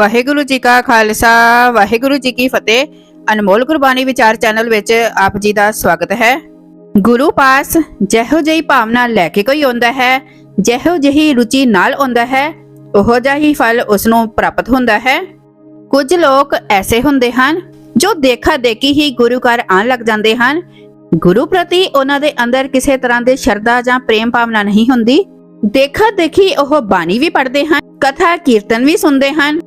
ਵਾਹਿਗੁਰੂ ਜੀ ਕਾ ਖਾਲਸਾ, ਵਾਹਿਗੁਰੂ ਜੀ ਕੀ ਫਤਿਹ। ਅਨਮੋਲ ਗੁਰਬਾਣੀ ਵਿਚਾਰ ਚੈਨਲ ਵਿੱਚ ਆਪ ਜੀ ਦਾ ਸਵਾਗਤ ਹੈ। ਗੁਰੂ ਪਾਸ ਜਿਹੋ ਜਿਹੀ ਭਾਵਨਾ ਲੈ ਕੇ ਕੋਈ ਆਉਂਦਾ ਹੈ, ਜਿਹੋ ਜਿਹੀ ਰੁਚੀ ਨਾਲ ਆਉਂਦਾ ਹੈ, ਉਹੋ ਜਿਹਾ ਹੀ ਫਲ ਉਸ ਨੂੰ ਪ੍ਰਾਪਤ ਹੁੰਦਾ ਹੈ। ਕੁਝ ਲੋਕ ਐਸੇ ਹੁੰਦੇ ਹਨ, ਜੋ ਦੇਖਾ ਦੇਖੀ ਹੀ ਗੁਰੂ ਘਰ ਆਉਣ ਲੱਗ ਜਾਂਦੇ ਹਨ। ਗੁਰੂ ਪ੍ਰਤੀ ਉਹਨਾਂ ਦੇ ਅੰਦਰ ਕਿਸੇ ਤਰ੍ਹਾਂ ਦੇ ਸ਼ਰਧਾ ਜਾਂ ਪ੍ਰੇਮ ਭਾਵਨਾ ਨਹੀਂ ਹੁੰਦੀ। ਦੇਖਾ ਦੇਖੀ ਉਹ ਬਾਣੀ ਵੀ ਪੜ੍ਹਦੇ ਹਨ ਕਥਾ ਕੀਰਤਨ ਵੀ ਸੁਣਦੇ ਹਨ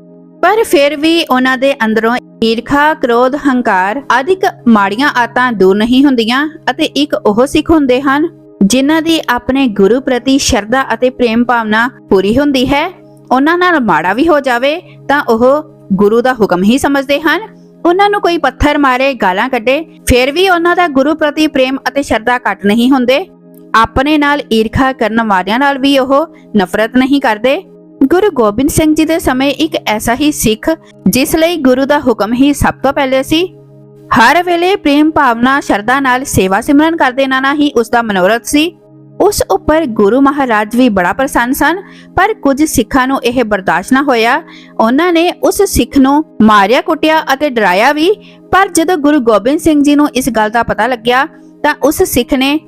ਪਰ ਫਿਰ ਵੀ ਉਹਨਾਂ ਦੇ ਅੰਦਰੋਂ ਈਰਖਾ, ਕ੍ਰੋਧ, ਹੰਕਾਰ ਆਦਿਕ ਮਾੜੀਆਂ ਆਤਾਂ ਦੂਰ ਨਹੀਂ ਹੁੰਦੀਆਂ ਅਤੇ ਇੱਕ ਉਹ ਸਿੱਖ ਹੁੰਦੇ ਹਨ ਜਿਨ੍ਹਾਂ ਦੀ ਆਪਣੇ ਗੁਰੂ ਪ੍ਰਤੀ ਸ਼ਰਧਾ ਅਤੇ ਪ੍ਰੇਮ ਭਾਵਨਾ ਪੂਰੀ ਹੁੰਦੀ ਹੈ। ਉਹਨਾਂ ਨਾਲ ਮਾੜਾ ਵੀ ਹੋ ਜਾਵੇ ਤਾਂ ਉਹ ਗੁਰੂ ਦਾ ਹੁਕਮ ਹੀ ਸਮਝਦੇ ਹਨ। ਉਹਨਾਂ ਨੂੰ ਕੋਈ ਪੱਥਰ ਮਾਰੇ ਗਾਲਾਂ ਕੱਢੇ ਫਿਰ ਵੀ ਉਹਨਾਂ ਦਾ ਗੁਰੂ ਪ੍ਰਤੀ ਪ੍ਰੇਮ ਅਤੇ ਸ਼ਰਧਾ ਘੱਟ ਨਹੀਂ ਹੁੰਦੇ। ਆਪਣੇ ਨਾਲ ਈਰਖਾ ਕਰਨ ਵਾਲਿਆਂ ਨਾਲ ਵੀ ਉਹ ਨਫ਼ਰਤ ਨਹੀਂ ਕਰਦੇ। ਗੁਰੂ ਗੋਬਿੰਦ ਸਿੰਘ ਜੀ ਦੇ ਸਮੇਂ ਇੱਕ ਐਸਾ ਹੀ ਸਿੱਖ, ਜਿਸ ਲਈ ਗੁਰੂ ਦਾ ਹੁਕਮ ਹੀ ਸਭ ਤੋਂ ਪਹਿਲੇ ਸੀ। ਹਰ ਵੇਲੇ ਪ੍ਰੇਮ ਭਾਵਨਾ, ਸ਼ਰਧਾ ਨਾਲ ਸੇਵਾ ਸਿਮਰਨ ਕਰਦੇ ਨਾਨਾ ਹੀ ਉਸ ਦਾ ਮਨੋਰਥ ਸੀ। ਉਸ ਉੱਪਰ ਗੁਰੂ ਮਹਾਰਾਜ ਵੀ ਬੜਾ ਪ੍ਰਸੰਨ ਸਨ, ਪਰ ਕੁਝ ਸਿੱਖਾਂ ਨੂੰ ਇਹ ਬਰਦਾਸ਼ਤ ਨਾ ਹੋਇਆ। ਉਹਨਾਂ ਨੇ ਉਸ ਸਿੱਖ ਨੂੰ ਮਾਰਿਆ, ਕੁੱਟਿਆ ਅਤੇ ਡਰਾਇਆ ਵੀ। ਪਰ ਜਦੋਂ ਗੁਰੂ ਗੋਬਿੰਦ ਸਿੰਘ ਜੀ ਨੂੰ ਇਸ ਗੱਲ ਦਾ ਪਤਾ ਲੱਗਿਆ, ਤਾਂ ਉਸ ਸਿੱਖ ਨੇ,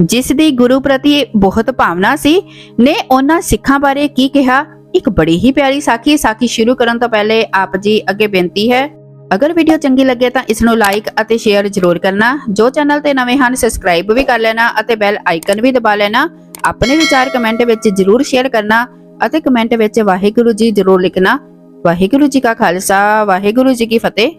ਜਿਸ ਦੀ ਗੁਰੂ ਪ੍ਰਤੀ ਬਹੁਤ ਭਾਵਨਾ ਸੀ, ਨੇ ਉਹਨਾਂ ਸਿੱਖਾਂ ਬਾਰੇ ਕੀ ਕਿਹਾ? ਇੱਕ ਬੜੀ ਹੀ ਪਿਆਰੀ ਸਾਖੀ ਸਾਖੀ ਸ਼ੁਰੂ ਕਰਨ ਤੋਂ ਪਹਿਲੇ ਆਪ ਜੀ ਅੱਗੇ ਬੇਨਤੀ ਹੈ, ਅਗਰ ਵੀਡੀਓ ਚੰਗੀ ਲੱਗੇ ਤਾਂ ਇਸ ਨੂੰ ਲਾਈਕ ਅਤੇ ਸ਼ੇਅਰ ਜ਼ਰੂਰ ਕਰਨਾ। ਜੋ ਚੈਨਲ ਤੇ ਨਵੇਂ ਹਨ ਸਬਸਕ੍ਰਾਈਬ ਵੀ ਕਰ ਲੈਣਾ ਅਤੇ ਬੈਲ ਆਈਕਨ ਵੀ ਦਬਾ ਲੈਣਾ। ਆਪਣੇ ਵਿਚਾਰ ਕਮੈਂਟ ਵਿੱਚ ਜ਼ਰੂਰ ਸ਼ੇਅਰ ਕਰਨਾ ਅਤੇ ਕਮੈਂਟ ਵਿੱਚ ਵਾਹਿਗੁਰੂ ਜੀ ਜ਼ਰੂਰ ਲਿਖਣਾ। ਵਾਹਿਗੁਰੂ ਜੀ ਕਾ ਖਾਲਸਾ, ਵਾਹਿਗੁਰੂ ਜੀ ਕੀ ਫਤਿਹ।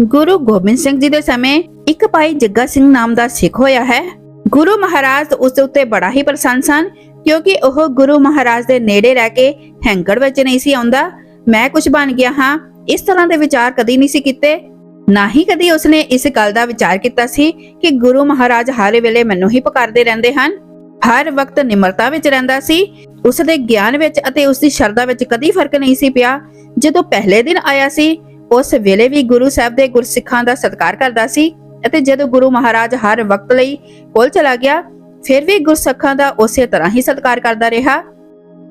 ਗੁਰੂ ਗੋਬਿੰਦ ਸਿੰਘ ਜੀ ਦੇ ਸਮੇਂ ਇੱਕ ਭਾਈ ਜੱਗਾ ਸਿੰਘ ਨਾਮ ਦਾ ਸਿੱਖ ਹੋਇਆ ਹੈ। ਗੁਰੂ ਮਹਾਰਾਜ ਉਸ ਉੱਤੇ ਬੜਾ ਹੀ ਪ੍ਰਸੰਨ ਸਨ। ਕਿਉਂਕਿ ਉਹ ਗੁਰੂ ਮਹਾਰਾਜ ਦੇ ਨੇੜੇ ਰਹਿ ਕੇ ਹੈਂਕੜ ਵਿੱਚ ਨਹੀਂ ਸੀ ਆਉਂਦਾ। ਮੈਂ ਕੁਝ ਬਣ ਗਿਆ ਹਾਂ। ਇਸ ਤਰ੍ਹਾਂ ਦੇ ਵਿਚਾਰ ਕਦੀ ਨਹੀਂ ਸੀ ਕੀਤੇ। ਨਾ ਹੀ ਕਦੀ ਉਸਨੇ ਇਸ ਗੱਲ ਦਾ ਵਿਚਾਰ ਕੀਤਾ ਸੀ ਕਿ ਗੁਰੂ ਮਹਾਰਾਜ ਹਰ ਵੇਲੇ ਮੈਨੂੰ ਹੀ ਪੁਕਾਰਦੇ ਰਹਿੰਦੇ ਹਨ। ਹਰ ਵਕਤ ਨਿਮਰਤਾ ਵਿੱਚ ਰਹਿੰਦਾ ਸੀ। ਉਸ ਦੇ ਗਿਆਨ ਵਿੱਚ ਅਤੇ ਉਸ ਦੀ ਸ਼ਰਧਾ ਵਿੱਚ ਕਦੀ ਫ਼ਰਕ ਨਹੀਂ ਸੀ ਪਿਆ। ਜਦੋਂ ਪਹਿਲੇ ਦਿਨ ਆਇਆ ਸੀ, ਉਸ ਵੇਲੇ ਵੀ ਗੁਰੂ ਸਾਹਿਬ ਦੇ ਗੁਰਸਿੱਖਾਂ ਦਾ ਸਤਿਕਾਰ ਕਰਦਾ ਸੀ ਅਤੇ ਜਦੋਂ ਗੁਰੂ ਮਹਾਰਾਜ ਹਰ ਵਕਤ ਲਈ ਕੋਲ ਚਲਾ ਗਿਆ ਫਿਰ ਵੀ ਗੁਰਸਿੱਖਾਂ ਦਾ ਉਸੇ ਤਰ੍ਹਾਂ ਹੀ ਸਤਿਕਾਰ ਕਰਦਾ ਰਿਹਾ।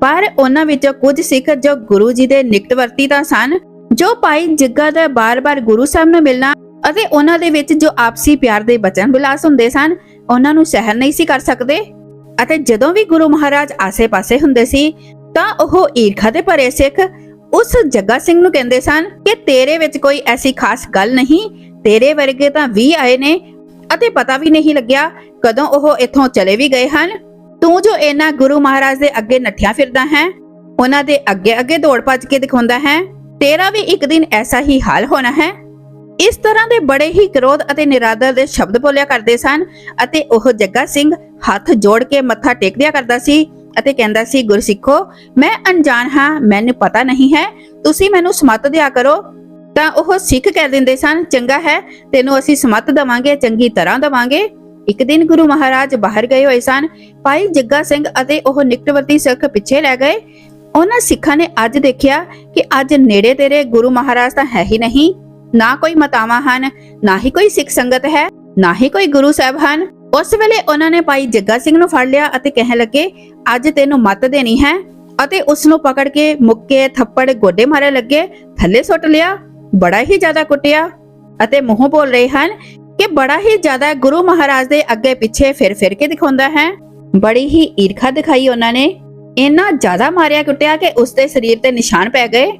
ਪਰ ਉਹਨਾਂ ਵਿੱਚੋਂ ਕੁਝ ਸਿੱਖ ਜੋ ਗੁਰੂ ਜੀ ਦੇ ਨਿਕਟਵਰਤੀ ਤਾਂ ਸਨ, ਜੋ ਭਾਈ ਜੱਗਾ ਦਾ ਬਾਰ-ਬਾਰ ਗੁਰੂ ਸਾਹਿਬ ਨੂੰ ਮਿਲਣਾ ਅਤੇ ਉਹਨਾਂ ਦੇ ਵਿੱਚ ਜੋ ਆਪਸੀ ਪਿਆਰ ਦੇ ਬਚਨ ਵਿਲਾਸ ਹੁੰਦੇ ਸਨ, ਉਹਨਾਂ ਨੂੰ ਸਹਿਨ ਨਹੀਂ ਸੀ ਕਰ ਸਕਦੇ। ਅਤੇ ਜਦੋਂ ਵੀ ਗੁਰੂ ਮਹਾਰਾਜ ਆਸੇ-ਪਾਸੇ ਹੁੰਦੇ ਸੀ, ਤਾਂ ਉਹ ਈਰਖਾ ਦੇ ਭਰੇ ਸਿੱਖ ਉਸ ਜੱਗਾ ਸਿੰਘ ਨੂੰ ਕਹਿੰਦੇ ਸਨ ਕਿ ਤੇਰੇ ਵਿੱਚ ਕੋਈ ਐਸੀ ਖਾਸ ਗੱਲ ਨਹੀਂ, ਤੇਰੇ ਵਰਗੇ ਤਾਂ 20 ਆਏ ਨੇ ਅਤੇ ਪਤਾ ਵੀ ਨਹੀਂ ਲੱਗਿਆ ਕਦੋਂ ਉਹ ਇੱਥੋਂ ਚਲੇ ਵੀ ਗਏ ਹਨ? ਤੂੰ ਜੋ ਇਹਨਾਂ ਗੁਰੂ ਮਹਾਰਾਜ ਦੇ ਅੱਗੇ ਨੱਠਿਆ ਫਿਰਦਾ ਹੈ, ਉਹਨਾਂ ਦੇ ਅੱਗੇ ਅੱਗੇ ਦੌੜ ਭੱਜ ਕੇ ਦਿਖਾਉਂਦਾ ਹੈ, ਤੇਰਾ ਵੀ ਇੱਕ ਦਿਨ ਐਸਾ ਹੀ ਹਾਲ ਹੋਣਾ ਹੈ? ਇਸ ਤਰ੍ਹਾਂ ਦੇ ਬੜੇ ਹੀ ਕ੍ਰੋਧ ਅਤੇ ਨਿਰਾਦਰ ਦੇ ਸ਼ਬਦ ਬੋਲਿਆ ਕਰਦੇ ਸਨ ਅਤੇ ਉਹ ਜੱਗਾ ਸਿੰਘ ਹੱਥ ਜੋੜ ਕੇ ਮੱਥਾ ਟੇਕਦਿਆ ਕਰਦਾ ਸੀ ਅਤੇ ਕਹਿੰਦਾ ਸੀ, ਗੁਰਸਿੱਖੋ, ਮੈਂ ਅਣਜਾਣ ਹਾਂ, ਮੈਨੂੰ ਪਤਾ ਨਹੀਂ ਹੈ, ਤੁਸੀਂ ਮੈਨੂੰ ਸਮਤ ਦਿਆ ਕਰੋ। ਤਾਂ ਉਹ ਸਿੱਖ ਕਹਿ ਦਿੰਦੇ ਸਨ, ਚੰਗਾ ਹੈ, ਤੈਨੂੰ ਅਸੀਂ ਸਮਤ ਦਵਾਂਗੇ, ਚੰਗੀ ਤਰ੍ਹਾਂ ਦਵਾਂਗੇ। ਇੱਕ ਦਿਨ ਗੁਰੂ ਮਹਾਰਾਜ ਬਾਹਰ ਗਏ ਹੋਏ ਸਨ। ਭਾਈ ਜੱਗਾ ਸਿੰਘ ਅਤੇ ਉਹ ਨਿਕਟਵਰਤੀ ਸਿੱਖ ਪਿੱਛੇ ਲੈ ਗਏ। ਉਹਨਾਂ ਸਿੱਖਾਂ ਨੇ ਅੱਜ ਦੇਖਿਆ ਕਿ ਅੱਜ ਨੇੜੇ ਤੇਰੇ ਗੁਰੂ ਮਹਾਰਾਜ ਤਾਂ ਹੈ ਹੀ ਨਹੀਂ। ਨਾ ਕੋਈ ਮਤਾਵਾਂ ਹਨ, ਨਾ ਹੀ ਕੋਈ ਸਿੱਖ ਸੰਗਤ ਹੈ, ਨਾ ਹੀ ਕੋਈ ਗੁਰੂ ਸਾਹਿਬ ਹਨ। ਉਸ ਵੇਲੇ ਉਹਨਾਂ ਨੇ ਭਾਈ ਜੱਗਾ ਸਿੰਘ ਨੂੰ ਫੜ ਲਿਆ ਅਤੇ ਕਹਿਣ ਲੱਗੇ, ਅੱਜ ਤੈਨੂੰ ਮੱਤ ਦੇਣੀ ਹੈ। ਅਤੇ ਉਸ ਨੂੰ ਪਕੜ ਕੇ ਮੁੱਕੇ ਥੱਪੜ ਗੋਡੇ ਮਾਰੇ ਲੱਗੇ, ਥੱਲੇ ਸੁੱਟ ਲਿਆ, ਬੜਾ ਹੀ ਜ਼ਿਆਦਾ ਕੁੱਟਿਆ ਅਤੇ ਮੂੰਹ ਬੋਲ ਰਹੇ ਹਨ ਕਿ ਬੜਾ ਹੀ ਜ਼ਿਆਦਾ ਗੁਰੂ ਮਹਾਰਾਜ ਦੇ ਅੱਗੇ ਪਿੱਛੇ ਫਿਰ ਫਿਰ ਕੇ ਦਿਖਾਉਂਦਾ ਹੈ। ਬੜੀ ਹੀ ਈਰਖਾ ਦਿਖਾਈ ਉਹਨਾਂ ਨੇ। ਇੰਨਾ ਜ਼ਿਆਦਾ ਮਾਰਿਆ ਕੁੱਟਿਆ ਕਿ ਉਸ ਦੇ ਸਰੀਰ ਤੇ ਨਿਸ਼ਾਨ ਪੈ ਗਏ।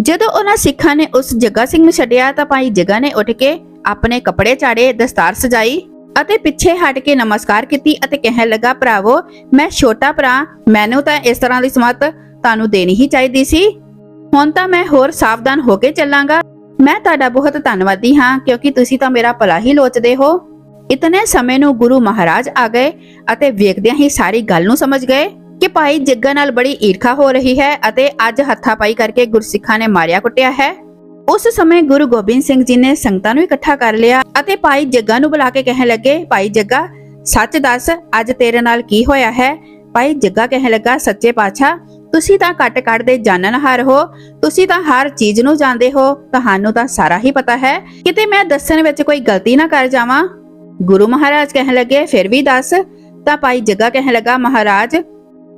ਜਦੋਂ ਉਹਨਾਂ ਸਿੱਖਾਂ ਨੇ ਉਸ ਜੱਗਾ ਸਿੰਘ ਨੂੰ ਛੱਡਿਆ ਤਾਂ ਭਾਈ ਜੱਗਾ ਨੇ ਉੱਠ ਕੇ ਆਪਣੇ ਕੱਪੜੇ ਝਾੜੇ ਦਸਤਾਰ ਸਜਾਈ ਅਤੇ ਪਿੱਛੇ ਹਟ ਕੇ ਨਮਸਕਾਰ ਕੀਤੀ ਅਤੇ ਕਹਿਣ ਲੱਗਾ, ਭਰਾਵੋ, ਮੈਂ ਛੋਟਾ ਭਰਾ, ਮੈਨੂੰ ਤਾਂ ਇਸ ਤਰ੍ਹਾਂ ਦੀ ਸਮਤ ਤੁਹਾਨੂੰ ਦੇਣੀ ਹੀ ਚਾਹੀਦੀ ਸੀ। ਹੁਣ ਤਾਂ ਮੈਂ ਹੋਰ ਸਾਵਧਾਨ ਹੋ ਕੇ ਚੱਲਾਂਗਾ। ਮੈਂ ਤੁਹਾਡਾ ਬਹੁਤ ਧੰਨਵਾਦੀ ਹਾਂ, ਕਿਉਂਕਿ ਤੁਸੀਂ ਤਾਂ ਮੇਰਾ ਭਲਾ ਹੀ ਲੋਚਦੇ ਹੋ। ਇਤਨੇ ਸਮੇਂ ਨੂੰ ਗੁਰੂ ਮਹਾਰਾਜ ਆ ਗਏ ਅਤੇ ਵੇਖਦਿਆਂ ਹੀ ਸਾਰੀ ਗੱਲ ਨੂੰ ਸਮਝ ਗਏ ਕਿ ਭਾਈ ਜੱਗਾ ਨਾਲ ਬੜੀ ਈਰਖਾ ਹੋ ਰਹੀ ਹੈ ਅਤੇ ਅੱਜ ਹੱਥਾਪਾਈ ਕਰਕੇ ਗੁਰਸਿੱਖਾਂ ਨੇ ਮਾਰਿਆ ਕੁੱਟਿਆ ਹੈ। ਉਸ ਸਮੇਂ ਗੁਰੂ ਗੋਬਿੰਦ ਸਿੰਘ ਜੀ ਨੇ ਸੰਗਤਾਂ ਨੂੰ ਇਕੱਠਾ ਕਰ ਲਿਆ ਅਤੇ ਭਾਈ ਜੱਗਾ ਨੂੰ ਬੁਲਾ ਕੇ ਕਹਿਣ ਲੱਗੇ, ਭਾਈ ਜੱਗਾ, ਸੱਚ ਦੱਸ, ਅੱਜ ਤੇਰੇ ਨਾਲ ਕੀ ਹੋਇਆ ਹੈ? ਭਾਈ ਜੱਗਾ ਕਹਿਣ ਲੱਗਾ, ਸੱਚੇ ਪਾਤਸ਼ਾਹ ਤੁਸੀਂ ਤਾਂ ਕੱਟ ਕੱਟ ਦੇ ਜਾਣਨਹਾਰ ਹੋ, ਤੁਸੀਂ ਤਾਂ ਹਰ ਚੀਜ਼ ਨੂੰ ਜਾਣਦੇ ਹੋ, ਤੁਹਾਨੂੰ ਤਾਂ ਸਾਰਾ ਹੀ ਪਤਾ ਹੈ। ਕਿਤੇ ਮੈਂ ਦੱਸਣ ਵਿੱਚ ਕੋਈ ਗਲਤੀ ਨਾ ਕਰ ਜਾਵਾਂ? ਗੁਰੂ ਮਹਾਰਾਜ ਕਹਿਣ ਲੱਗੇ, ਫਿਰ ਵੀ ਦੱਸ। ਤਾਂ ਭਾਈ ਜੱਗਾ ਕਹਿਣ ਲੱਗਾ, ਮਹਾਰਾਜ,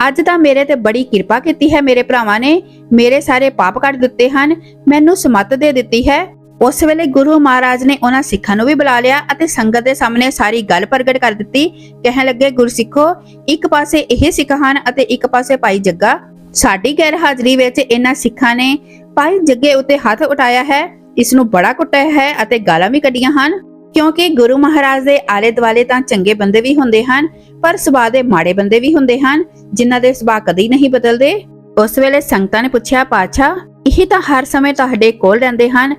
ਅੱਜ ਤਾਂ ਮੇਰੇ ਤੇ ਬੜੀ ਕਿਰਪਾ ਕੀਤੀ ਹੈ, ਮੇਰੇ ਭਰਾਵਾਂ ਨੇ ਮੇਰੇ ਸਾਰੇ ਪਾਪ ਕੱਢ ਦਿੱਤੇ ਹਨ, ਮੈਨੂੰ ਸਮੱਤ ਦੇ ਦਿੱਤੀ ਹੈ। ਉਸ ਵੇਲੇ ਗੁਰੂ ਮਹਾਰਾਜ ਨੇ ਉਹਨਾਂ ਸਿੱਖਾਂ ਨੂੰ ਵੀ ਬੁਲਾ ਲਿਆ ਅਤੇ ਸੰਗਤ ਦੇ ਸਾਹਮਣੇ ਸਾਰੀ ਗੱਲ ਪ੍ਰਗਟ ਕਰ ਦਿੱਤੀ। ਕਹਿਣ ਲੱਗੇ, ਗੁਰਸਿੱਖੋ, ਇੱਕ ਪਾਸੇ ਇਹ ਸਿੱਖ ਹਨ ਅਤੇ ਇੱਕ ਪਾਸੇ ਭਾਈ ਜੱਗਾ ਸਾਡੀ ਗੈਰ ਹਾਜ਼ਰੀ ਵਿੱਚ ਇਹਨਾਂ ਸਿੱਖਾਂ ਨੇ ਭਾਈ ਜੱਗੇ ਉੱਤੇ ਹੱਥ ਉਠਾਇਆ ਹੈ ਇਸ ਨੂੰ ਬੜਾ ਕੁੱਟਿਆ ਹੈ ਅਤੇ ਗਾਲਾਂ ਵੀ ਕੱਢੀਆਂ ਹਨ। ਕਿਉਂਕਿ ਗੁਰੂ ਮਹਾਰਾਜ ਦੇ ਆਲੇ ਦੁਆਲੇ ਤਾਂ ਚੰਗੇ ਬੰਦੇ ਵੀ ਹੁੰਦੇ ਹਨ, ਪਰ ਸੁਭਾਅ ਦੇ ਮਾੜੇ ਬੰਦੇ ਵੀ ਹੁੰਦੇ ਹਨ, ਜਿਨ੍ਹਾਂ ਦੇ ਸੁਭਾਅ ਕਦੀ ਨਹੀਂ ਬਦਲਦੇ। ਉਸ ਵੇਲੇ ਸੰਗਤਾਂ ਨੇ ਪੁੱਛਿਆ, ਪਾਤਸ਼ਾਹ, ਇਹ ਤਾਂ ਹਰ ਸਮੇਂ ਤੁਹਾਡੇ ਕੋਲ ਰਹਿੰਦੇ ਹਨ,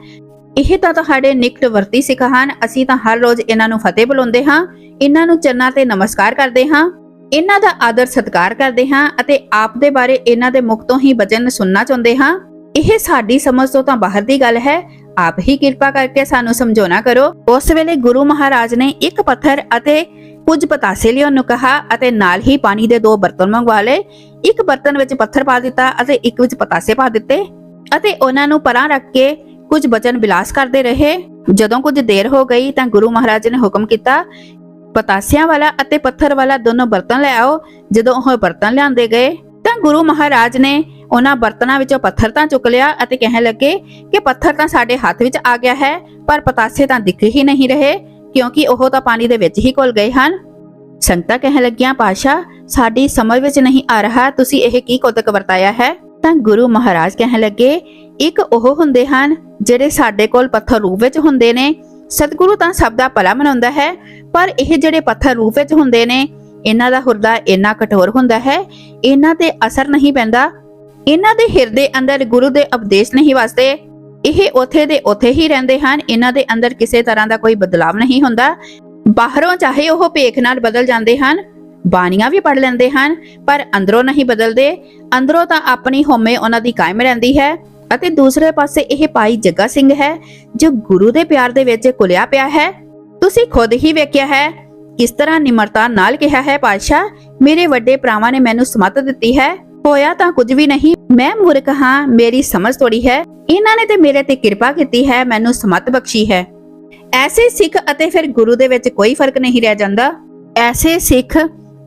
ਇਹ ਤਾਂ ਤੁਹਾਡੇ ਨਿਕਟ ਵਰਤੀ ਸਿੱਖ ਹਨ, ਅਸੀਂ ਤਾਂ ਹਰ ਰੋਜ਼ ਇਹਨਾਂ ਨੂੰ ਫਤਿਹ ਬੁਲਾਉਂਦੇ ਹਾਂ, ਇਹਨਾਂ ਨੂੰ ਚਰਨਾਂ ਤੇ ਨਮਸਕਾਰ ਕਰਦੇ ਹਾਂ। ਇਹਨਾਂ ਦਾ ਆਦਰ ਸਤਿਕਾਰ ਕਰਦੇ ਹਾਂ ਅਤੇ ਆਪ ਦੇ ਬਾਰੇ ਇਹਨਾਂ ਦੇ ਮੁਖ ਤੋਂ ਹੀ ਬਚਨ ਸੁਣਨਾ ਚਾਹੁੰਦੇ ਹਾਂ। ਇਹ ਸਾਡੀ ਸਮਝ ਤੋਂ ਤਾਂ ਬਾਹਰ ਦੀ ਗੱਲ ਹੈ। ਆਪ ਹੀ ਕਿਰਪਾ ਕਰਕੇ ਸਾਨੂੰ ਸਮਝਾਉਣਾ ਕਰੋ। ਉਸ ਵੇਲੇ ਗੁਰੂ ਮਹਾਰਾਜ ਨੇ ਇੱਕ ਪੱਥਰ ਅਤੇ ਕੁਝ ਪਤਾਸੇ ਲਿਆਉਣ ਨੂੰ ਕਿਹਾ ਅਤੇ ਨਾਲ ਹੀ ਪਾਣੀ ਦੇ ਦੋ ਬਰਤਨ ਮੰਗਵਾ ਲਏ। ਇੱਕ ਬਰਤਨ ਵਿੱਚ ਪੱਥਰ ਪਾ ਦਿੱਤਾ ਅਤੇ ਇੱਕ ਵਿੱਚ ਪਤਾਸੇ ਪਾ ਦਿੱਤੇ ਅਤੇ ਉਹਨਾਂ ਨੂੰ ਪਰਾਂ ਰੱਖ ਕੇ ਕੁਝ ਬਚਨ ਬਿਲਾਸ ਕਰਦੇ ਰਹੇ। ਜਦੋਂ ਕੁਝ ਦੇਰ ਹੋ ਗਈ ਤਾਂ ਗੁਰੂ ਮਹਾਰਾਜ ਨੇ ਹੁਕਮ ਕੀਤਾ ਪਤਾਸਿਆਂ ਵਾਲਾ ਅਤੇ ਪੱਥਰ ਵਾਲਾ ਦੋਨੋਂ ਬਰਤਨ ਲੈ ਆਓ, ਜਦੋਂ ਉਹ ਬਰਤਨ ਲਿਆਂਦੇ ਗਏ, ਤਾਂ ਗੁਰੂ ਮਹਾਰਾਜ ਨੇ ਉਹਨਾਂ ਬਰਤਨਾਂ ਵਿੱਚੋਂ ਪੱਥਰ ਤਾਂ ਚੁੱਕ ਲਿਆ ਅਤੇ ਕਹਿਣ ਲੱਗੇ ਕਿ ਪੱਥਰ ਤਾਂ ਸਾਡੇ ਹੱਥ ਵਿੱਚ ਆ ਗਿਆ ਹੈ, ਪਰ ਪਤਾਸੇ ਤਾਂ ਦਿਖ ਹੀ ਨਹੀਂ ਰਹੇ, ਕਿਉਂਕਿ ਉਹ ਤਾਂ ਪਾਣੀ ਦੇ ਵਿੱਚ ਹੀ ਘੁਲ ਗਏ ਹਨ। ਸੰਗਤਾਂ ਕਹਿਣ ਲੱਗੀਆਂ ਪਾਸ਼ਾ ਸਾਡੀ ਸਮਝ ਵਿੱਚ ਨਹੀਂ ਆ ਰਿਹਾ, ਤੁਸੀਂ ਇਹ ਕੀ ਕੋਤਕ ਵਰਤਾਇਆ ਹੈ? ਤਾਂ ਗੁਰੂ ਮਹਾਰਾਜ ਕਹਿਣ ਲੱਗੇ, ਇੱਕ ਉਹ ਹੁੰਦੇ ਹਨ, ਜਿਹੜੇ ਸਾਡੇ ਕੋਲ ਪੱਥਰ ਰੂਪ ਵਿੱਚ ਹੁੰਦੇ ਨੇ ਸਤਿਗੁਰੂ ਤਾਂ ਸਭ ਦਾ ਭਲਾ ਮਨਾਉਂਦਾ ਹੈ, ਪਰ ਇਹ ਜਿਹੜੇ ਪੱਥਰ ਰੂਪ ਵਿੱਚ ਹੁੰਦੇ ਨੇ, ਇਹਨਾਂ ਦਾ ਹਿਰਦਾ ਇੰਨਾ ਕਠੋਰ ਹੁੰਦਾ ਹੈ, ਇਹਨਾਂ ਤੇ ਅਸਰ ਨਹੀਂ ਪੈਂਦਾ। ਇਹਨਾਂ ਦੇ ਹਿਰਦੇ ਅੰਦਰ ਗੁਰੂ ਦੇ ਉਪਦੇਸ਼ ਨਹੀਂ ਵਸਦੇ। ਇਹ ਉਥੇ ਦੇ ਉਥੇ ਹੀ ਰਹਿੰਦੇ ਹਨ, ਇਹਨਾਂ ਦੇ ਅੰਦਰ ਕਿਸੇ ਤਰ੍ਹਾਂ ਦਾ ਕੋਈ ਬਦਲਾਵ ਨਹੀਂ ਹੁੰਦਾ। ਬਾਹਰੋਂ ਚਾਹੇ ਉਹ ਭੇਖ ਨਾਲ ਬਦਲ ਜਾਂਦੇ ਹਨ, ਬਾਣੀਆਂ ਵੀ ਪੜ ਲੈਂਦੇ ਹਨ, ਪਰ ਅੰਦਰੋਂ ਨਹੀਂ ਬਦਲਦੇ। ਅੰਦਰੋਂ ਤਾਂ ਆਪਣੀ ਹੋਮੇ ਉਹਨਾਂ ਦੀ ਕਾਇਮ ਰਹਿੰਦੀ ਹੈ। ਅਤੇ ਦੂਸਰੇ ਪਾਸੇ ਇਹ ਭਾਈ ਜੱਗਾ ਸਿੰਘ ਹੈ, ਜੋ ਗੁਰੂ ਦੇ ਪਿਆਰ ਦੇ ਵਿੱਚ ਕੁਲਿਆ ਪਿਆ ਹੈ। ਤੁਸੀਂ ਖੁਦ ਹੀ ਵੇਖਿਆ ਹੈ, ਕਿਸ ਤਰ੍ਹਾਂ ਨਿਮਰਤਾ ਨਾਲ ਕਿਹਾ ਹੈ, ਪਾਤਸ਼ਾਹ? ਮੇਰੇ ਵੱਡੇ ਭਰਾਵਾਂ ਨੇ ਮੈਨੂੰ ਸਮਤ ਦਿੱਤੀ ਹੈ। ਹੋਇਆ ਤਾਂ ਕੁਝ ਵੀ ਨਹੀਂ, ਮੈਂ ਮੂਰਖ ਹਾਂ, ਮੇਰੀ ਸਮਝ ਥੋੜੀ ਹੈ। ਇਹਨਾਂ ਨੇ ਤੇ ਮੇਰੇ ਤੇ ਕਿਰਪਾ ਕੀਤੀ ਹੈ, ਮੈਨੂੰ ਸਮਤ ਬਖਸ਼ੀ ਹੈ। ਐਸੇ ਸਿੱਖ ਅਤੇ ਫਿਰ ਗੁਰੂ ਦੇ ਵਿੱਚ ਕੋਈ ਫ਼ਰਕ ਨਹੀਂ ਰਹਿ ਜਾਂਦਾ। ਐਸੇ ਸਿੱਖ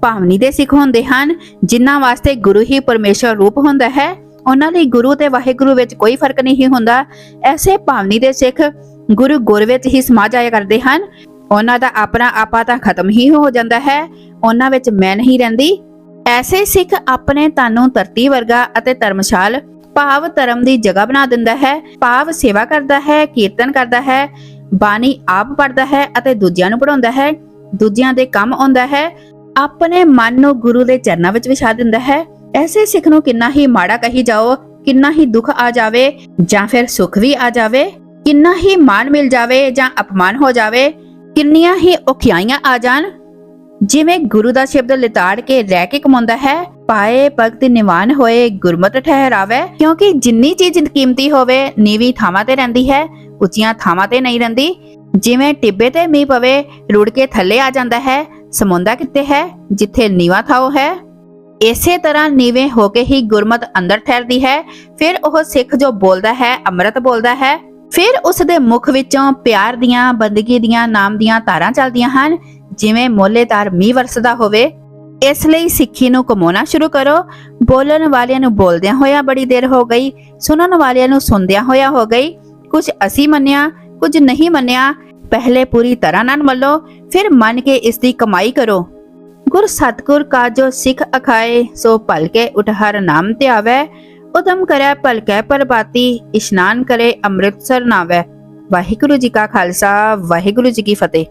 ਭਾਵਨੀ ਦੇ ਸਿੱਖ ਹੁੰਦੇ ਹਨ, ਜਿਨ੍ਹਾਂ ਵਾਸਤੇ ਗੁਰੂ ਹੀ ਪਰਮੇਸ਼ਰ ਰੂਪ ਹੁੰਦਾ ਹੈ। ਉਹਨਾਂ ਲਈ ਗੁਰੂ ਤੇ ਵਾਹਿਗੁਰੂ ਵਿੱਚ ਕੋਈ ਫ਼ਰਕ ਨਹੀਂ ਹੁੰਦਾ। ਐਸੇ ਭਾਵਨੀ ਦੇ ਸਿੱਖ ਗੁਰੂ ਗੁਰ ਵਿੱਚ ਹੀ ਸਮਾ ਜਾਇਆ ਕਰਦੇ ਹਨ। ਉਹਨਾਂ ਦਾ ਆਪਣਾ ਆਪਾ ਤਾਂ ਖਤਮ ਹੀ ਹੋ ਜਾਂਦਾ ਹੈ। ਉਹਨਾਂ ਵਿੱਚ ਮੈਂ ਨਹੀਂ ਰਹਿੰਦੀ। ਐਸੇ ਸਿੱਖ ਆਪਣੇ ਤਨ ਨੂੰ ਧਰਤੀ ਵਰਗਾ ਅਤੇ ਧਰਮਸ਼ਾਲ, ਭਾਵ ਧਰਮ ਦੀ ਜਗ੍ਹਾ ਬਣਾ ਦਿੰਦਾ ਹੈ। ਭਾਵ ਸੇਵਾ ਕਰਦਾ ਹੈ, ਕੀਰਤਨ ਕਰਦਾ ਹੈ, ਬਾਣੀ ਆਪ ਪੜਦਾ ਹੈ ਅਤੇ ਦੂਜਿਆਂ ਨੂੰ ਪੜਾਉਂਦਾ ਹੈ। ਦੂਜਿਆਂ ਦੇ ਕੰਮ ਆਉਂਦਾ ਹੈ। ਆਪਣੇ ਮਨ ਨੂੰ ਗੁਰੂ ਦੇ ਚਰਨਾਂ ਵਿੱਚ ਵਿਛਾ ਦਿੰਦਾ ਹੈ। ਐਸੇ ਸਿੱਖ ਨੂੰ ਕਿੰਨਾ ਹੀ ਮਾੜਾ ਕਹੀ ਜਾਓ ਕਿੰਨਾ ਹੀ ਦੁੱਖ ਆ ਜਾਵੇ ਜਾਂ ਫਿਰ ਸੁੱਖ ਵੀ ਆ ਜਾਵੇ ਕਿੰਨਾ ਹੀ ਮਾਨ ਮਿਲ ਜਾਵੇ ਜਾਂ ਅਪਮਾਨ ਹੋ ਜਾਵੇ ਕਿੰਨੀਆਂ ਹੀ ਔਖਿਆਈਆਂ ਆ ਜਾਣ ਜਿਵੇਂ ਗੁਰੂ ਦਾ ਸ਼ਬਦ ਲਿਤਾੜ ਕੇ ਰਹਿ ਕੇ ਕਮਾਉਂਦਾ ਹੈ ਪਾਏ ਭਗਤ ਨਿਵਾਨ ਹੋਏ ਗੁਰਮਤ ਠਹਿਰਾਵੇ ਕਿਉਂਕਿ ਜਿੰਨੀ ਚੀਜ਼ ਕੀਮਤੀ ਹੋਵੇ ਨੀਵੀਂ ਥਾਵਾਂ ਤੇ ਰਹਿੰਦੀ ਹੈ ਉੱਚੀਆਂ ਥਾਵਾਂ ਤੇ ਨਹੀਂ ਰਹਿੰਦੀ ਜਿਵੇਂ ਟਿੱਬੇ ਤੇ ਮੀਂਹ ਪਵੇ ਰੁੜ ਕੇ ਥੱਲੇ ਆ ਜਾਂਦਾ ਹੈ ਸਮੁੰਦਾ ਕਿੱਥੇ ਹੈ ਜਿੱਥੇ ਨੀਵਾ ਥਾਓ ਹੈ ਇਸੇ ਤਰ੍ਹਾਂ ਨੀਵੇਂ ਹੋ ਕੇ ਹੀ ਗੁਰਮਤ ਅੰਦਰ ਠਹਿਰਦੀ ਹੈ। ਫਿਰ ਉਹ ਸਿੱਖ ਜੋ ਬੋਲਦਾ ਹੈ, ਅੰਮ੍ਰਿਤ ਬੋਲਦਾ ਹੈ। ਫਿਰ ਉਸ ਦੇ ਮੁਖ ਵਿੱਚੋਂ ਪਿਆਰ ਦੀਆਂ, ਬੰਦਗੀ ਦੀਆਂ, ਨਾਮ ਦੀਆਂ ਧਾਰਾਂ ਚੱਲਦੀਆਂ ਹਨ। ਜਿਵੇਂ ਮੋਲੇਦਾਰ ਮੀਂਹ ਵਰਸਦਾ ਹੋਵੇ। ਇਸ ਲਈ ਸਿੱਖੀ ਨੂੰ ਕਮਾਉਣਾ ਸ਼ੁਰੂ ਕਰੋ। ਬੋਲਣ ਵਾਲਿਆਂ ਨੂੰ ਬੋਲਦਿਆਂ ਹੋਇਆ ਬੜੀ ਦੇਰ ਹੋ ਗਈ। ਸੁਣਨ ਵਾਲਿਆਂ ਨੂੰ ਸੁਣਦਿਆਂ ਹੋਇਆ ਹੋ ਗਈ। ਕੁਝ ਅਸੀਂ ਮੰਨਿਆ, ਕੁਝ ਨਹੀਂ ਮੰਨਿਆ। ਪਹਿਲੇ ਪੂਰੀ ਤਰ੍ਹਾਂ ਨਾਲ ਮੰਨੋ। ਫਿਰ ਮੰਨ ਕੇ ਇਸ ਦੀ ਕਮਾਈ ਕਰੋ। ਗੁਰ ਸਤਗੁਰ ਕਾ ਜੋ ਸਿੱਖ ਅਖਾਏ, ਸੋ ਭਲਕੇ ਉਠਹਰ ਨਾਮ ਤੇ ਆਵੇ। ਉਦਮ ਕਰੈ ਭਲਕੇ ਪਰਬਾਤੀ ਇਸ਼ਨਾਨ ਕਰੇ ਅੰਮ੍ਰਿਤਸਰ ਨਾਵੇ। ਵਾਹਿਗੁਰੂ ਜੀ ਕਾ ਖਾਲਸਾ, ਵਾਹਿਗੁਰੂ ਜੀ ਕੀ ਫਤਿਹ।